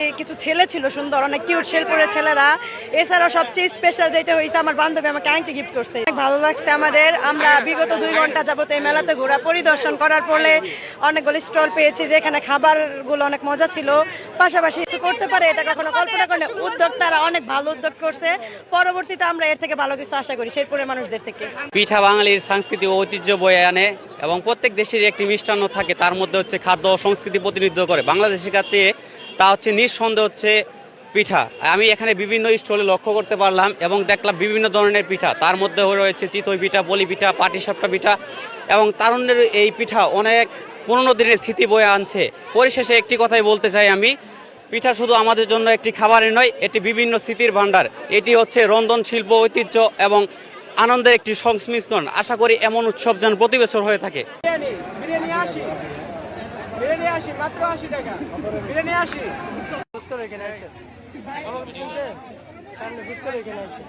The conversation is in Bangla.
কিছু ছেলে ছিল সুন্দর, অনেক কিউট শেল করে ছেলেরা। এছাড়াও সবচেয়ে স্পেশাল যেটা হয়েছে, আমার বান্ধবী আমাকে আংটি গিফট করছে। অনেক ভালো লাগছে আমাদের। আমরা বিগত দুই ঘণ্টা যাবত এই মেলাতে ঘোরা পরিদর্শন করার পরে অনেকগুলো স্টল পেয়েছি যেখানে খাবারগুলো অনেক মজা ছিল। পাশাপাশি কিছু করতে পারে, এটা কখনো কল্পনা করে। উদ্যোক্তারা অনেক ভালো উদ্যোগ করছে। পরবর্তীতে আমরা এর থেকে ভালো কিছু আশা করি, শেরপুরের মানুষদের থেকে। পিঠা বাঙালির সাংস্কৃতিক ও ঐতিহ্য বয়ে আনে এবং প্রত্যেক দেশের একটি মিষ্টান্ন থাকে, তার মধ্যে হচ্ছে খাদ্য সংস্কৃতি প্রতিনিধিত্ব করে। বাংলাদেশের কাছে তা হচ্ছে নিঃসন্দেহ হচ্ছে পিঠা। আমি এখানে বিভিন্ন স্টলে লক্ষ্য করতে পারলাম এবং দেখলাম বিভিন্ন ধরনের পিঠা। তার মধ্যে রয়েছে চিতই পিঠা, বলি পিঠা, পাটিসাপটা পিঠা এবং তারুণ্যের এই পিঠা অনেক পুরনো দিনের স্মৃতি বয়ে আনছে। পরিশেষে একটি কথাই বলতে চাই আমি। পিঠা শুধু আমাদের জন্য একটি খাবারের নয়, এটি বিভিন্ন স্মৃতির ভাণ্ডার। এটি হচ্ছে রন্ধন শিল্প, ঐতিহ্য এবং আনন্দের একটি সংমিশ্রণ। আশা করি এমন উৎসব যেন প্রতি বছর হয়ে থাকে। বিরিয়ানি আসি মাত্র আশি টাকা। বিরিয়ানি আসি করে এখানে আসে সামনে ফুচকা এখানে আসে